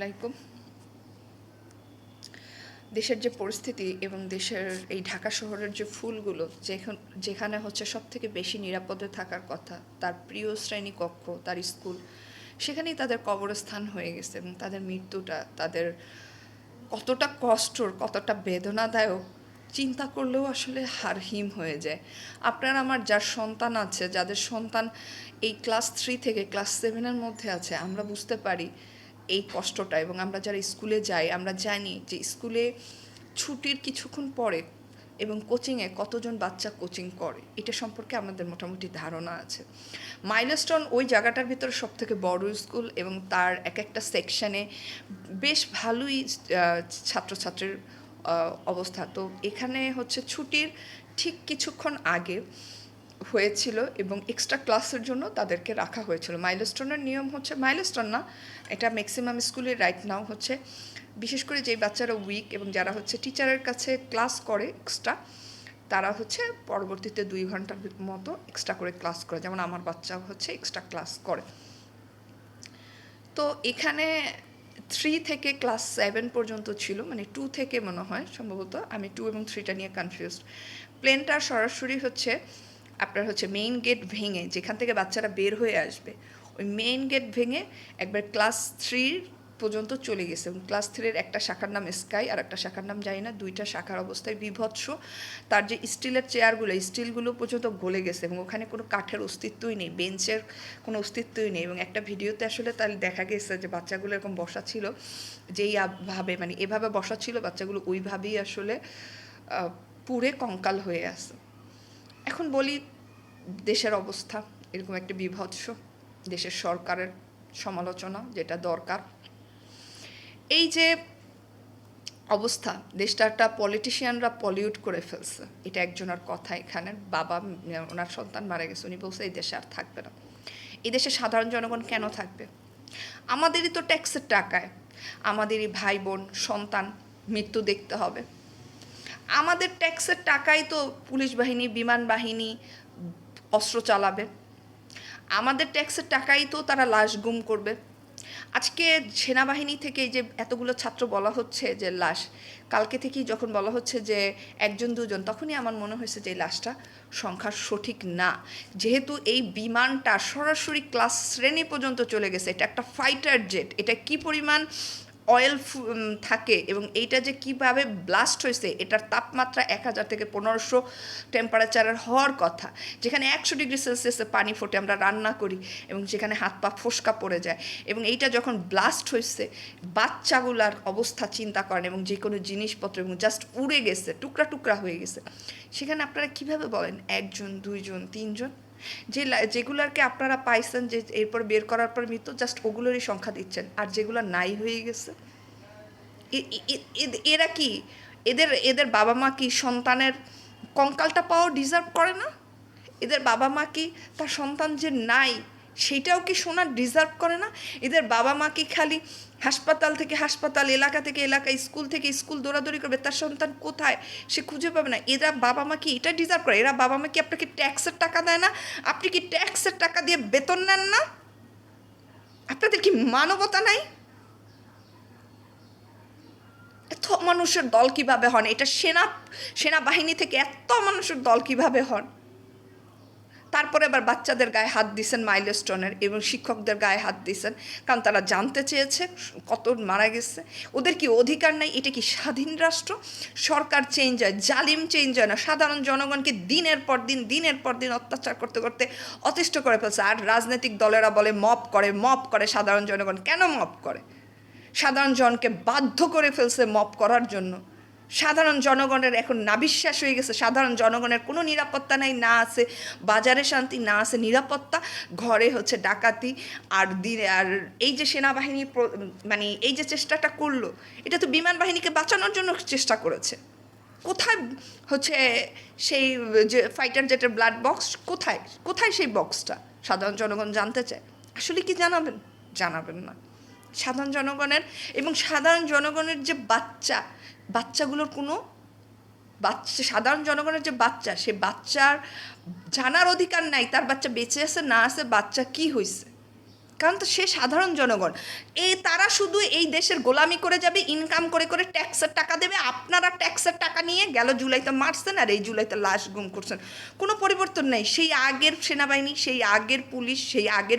আলাইকুম। দেশের যে পরিস্থিতি এবং দেশের এই ঢাকা শহরের যে ফুলগুলো, যেখানে হচ্ছে সব থেকে বেশি নিরাপদে থাকার কথা, তার প্রিয় শ্রেণি কক্ষ, তার স্কুল, সেখানেই তাদের কবরস্থান হয়ে গেছে এবং তাদের মৃত্যুটা, তাদের কতটা কষ্টর, কতটা বেদনাদায়ক, চিন্তা করলেও আসলে হারহিম হয়ে যায়। আপনার, আমার যার সন্তান আছে, যাদের সন্তান এই ক্লাস থ্রি থেকে ক্লাস সেভেনের মধ্যে আছে, আমরা বুঝতে পারি এই কষ্টটা এবং আমরা যারা স্কুলে যাই, আমরা জানি যে স্কুলে ছুটির কিছুক্ষণ পরে এবং কোচিংয়ে কতজন বাচ্চা কোচিং করে, এটা সম্পর্কে আমাদের মোটামুটি ধারণা আছে। মাইলস্টোন ওই জায়গাটার ভিতরে সব থেকে বড় স্কুল এবং তার এক একটা সেকশানে বেশ ভালোই ছাত্রছাত্রীর অবস্থা। তো এখানে হচ্ছে ছুটির ঠিক কিছুক্ষণ আগে হয়েছিল এবং এক্সট্রা ক্লাসের জন্য তাদেরকে রাখা হয়েছিল। মাইলস্টোনের নিয়ম হচ্ছে মাইলস্টোন না, এটা ম্যাক্সিমাম স্কুলে রাইট নাও হচ্ছে। বিশেষ করে যেই বাচ্চারা উইক এবং যারা হচ্ছে টিচারের কাছে ক্লাস করে এক্সট্রা তারা হচ্ছে পরবর্তীতে দুই ঘণ্টার মতো এক্সট্রা করে ক্লাস করে। যেমন আমার বাচ্চা হচ্ছে এক্সট্রা ক্লাস করে। তো এখানে থ্রি থেকে ক্লাস সেভেন পর্যন্ত ছিল মানে টু থেকে মনে হয় সম্ভবত। আমি টু এবং থ্রিটা নিয়ে কনফিউজড প্লেনটা সরাসরি হচ্ছে আপনার হচ্ছে মেইন গেট ভেঙে, যেখান থেকে বাচ্চারা বের হয়ে আসবে, ওই মেইন গেট ভেঙে একবার ক্লাস থ্রির পর্যন্ত চলে গেছে। এবং ক্লাস থ্রির একটা শাখার নাম স্কাই আর একটা শাখার নাম জানি না, দুইটা শাখার অবস্থায় বিভৎস। তার যে স্টিলের চেয়ারগুলো স্টিলগুলো পর্যন্ত গলে গেছে এবং ওখানে কোনো কাঠের অস্তিত্বই নেই বেঞ্চের কোনো অস্তিত্বই নেই। এবং একটা ভিডিওতে আসলে তাহলে দেখা গেছে যে বাচ্চাগুলো এরকম বসা ছিল, যেই ভাবে মানে এভাবে বসা ছিল, বাচ্চাগুলো ওইভাবেই আসলে পুড়ে কঙ্কাল হয়ে আছে। এখন বলি দেশের অবস্থা, এরকম একটা বিভৎস দেশের সরকারের সমালোচনা যেটা দরকার। এই যে অবস্থা দেশটাটা পলিটিশিয়ানরা পলিউট করে ফেলছে, এটা একজনের কথা এখানে, বাবা, ওনার সন্তান মারা গেছে, উনি বলছে এই দেশে আর থাকবে না। এই দেশে সাধারণ জনগণ কেন থাকবে? আমাদেরই তো ট্যাক্সের টাকায়, আমাদেরই ভাই বোন সন্তান, মৃত্যু দেখতে হবে। আমাদের ট্যাক্সের টাকাই তো পুলিশ বাহিনী, বিমান বাহিনী, অস্ত্র চালাবে। আমাদের ট্যাক্সের টাকাই তো তারা লাশ গুম করবে। আজকে সেনাবাহিনী থেকে যে এতগুলো ছাত্র বলা হচ্ছে যে লাশ, কালকে থেকেই যখন বলা হচ্ছে যে একজন, দুজন, তখনই আমার মনে হয়েছে যে লাশটা সংখ্যা সঠিক না। যেহেতু এই বিমানটা সরাসরি ক্লাস শ্রেণি পর্যন্ত চলে গেছে, এটা একটা ফাইটার জেট এটা কি পরিমাণ অয়েল থাকে এবং এইটা যে কীভাবে ব্লাস্ট হয়েছে, এটার তাপমাত্রা এক হাজার থেকে পনেরোশো টেম্পারেচারের হওয়ার কথা। যেখানে একশো ডিগ্রি সেলসিয়াসে পানি ফোটে, আমরা রান্না করি এবং যেখানে হাত পা ফোসকা পড়ে যায়। এবং এইটা যখন ব্লাস্ট হয়েছে, বাচ্চাগুলার অবস্থা চিন্তা করেন এবং যে কোনো জিনিসপত্র এবং জাস্ট উড়ে গেছে, টুকরা টুকরা হয়ে গেছে। সেখানে আপনারা কীভাবে বলেন, একজন, দুইজন, তিনজন? যে লা- কি আপনারা পাইছেন যে এরপর বের করার পর মৃত্যু জাস্ট ওগুলোরই সংখ্যা দিচ্ছেন। আর যেগুলো নাই হয়ে গেছে এরা কি? এদের এদের বাবা মা কি সন্তানের কঙ্কালটা পাওয়া ডিজার্ভ করে না? এদের বাবা মা কি তার সন্তান যে নাই সেটাও কি শোনার ডিজার্ভ করে না? এদের বাবা মা কি খালি হাসপাতাল থেকে হাসপাতাল, এলাকা থেকে এলাকা, স্কুল থেকে স্কুল দৌড়াদৌড়ি করবে, তার সন্তান কোথায়? সে খুঁজে পাবে না। এরা বাবা মা কি এটা ডিজার্ভ করে? এরা বাবা মা কি আপনাকে ট্যাক্সের টাকা দেয় না? আপনি কি ট্যাক্সের টাকা দিয়ে বেতন নেন না? আপনাদের কি মানবতা নাই? এত মানুষের দল কীভাবে হন? এটা সেনা, সেনাবাহিনী থেকে এত মানুষের দল কীভাবে হন? তারপরে আবার বাচ্চাদের গায়ে হাত দিছেন মাইলস্টোনের এবং শিক্ষকদের গায়ে হাত দিছেন কারণ তারা জানতে চেয়েছে কত মারা গেছে। ওদের কি অধিকার নাই? এটা কি স্বাধীন রাষ্ট্র? সরকার চেঞ্জ হয়, জালিম চেঞ্জ হয় না। সাধারণ জনগণকে দিনের পর দিন, দিনের পর দিন অত্যাচার করতে করতে অতিষ্ঠ করে ফেলছে। আর রাজনৈতিক দলেরা বলে, মপ করে মপ করে সাধারণ জনগণ। কেন মপ করে? সাধারণ জনকে বাধ্য করে ফেলছে মপ করার জন্য। সাধারণ জনগণের এখন নাবিশ্বাস হয়ে গেছে। সাধারণ জনগণের কোনো নিরাপত্তা নাই, না আছে বাজারে শান্তি, না আছে নিরাপত্তা। ঘরে হচ্ছে ডাকাতি আর দিনে আর এই যে সেনাবাহিনী মানে এই যে চেষ্টাটা করল, এটা তো বিমান বাহিনীকে বাঁচানোর জন্য চেষ্টা করেছে। কোথায় হচ্ছে সেই যে ফাইটার জেটের ব্লাড বক্স কোথায়? কোথায় সেই বক্সটা সাধারণ জনগণ জানতে চায়। আসলে কি জানাবেন? জানাবেন না। সাধারণ জনগণের এবং সাধারণ জনগণের যে বাচ্চা বাচ্চাগুলোর কোনো বাচ্চা, সাধারণ জনগণের যে বাচ্চা, সে বাচ্চার জানার অধিকার নাই, তার বাচ্চা বেঁচে আছে, না আছে, বাচ্চা কি হয়েছে কারণ তো সে সাধারণ জনগণ। এই তারা শুধু এই দেশের গোলামি করে যাবে ইনকাম করে করে ট্যাক্সের টাকা দেবে, আপনারা ট্যাক্সের টাকা নিয়ে গেল জুলাইতে মারছেন আর এই জুলাইতে লাশ গুম করছেন। কোনো পরিবর্তন নেই। সেই আগের সেনাবাহিনী, সেই আগের পুলিশ, সেই আগের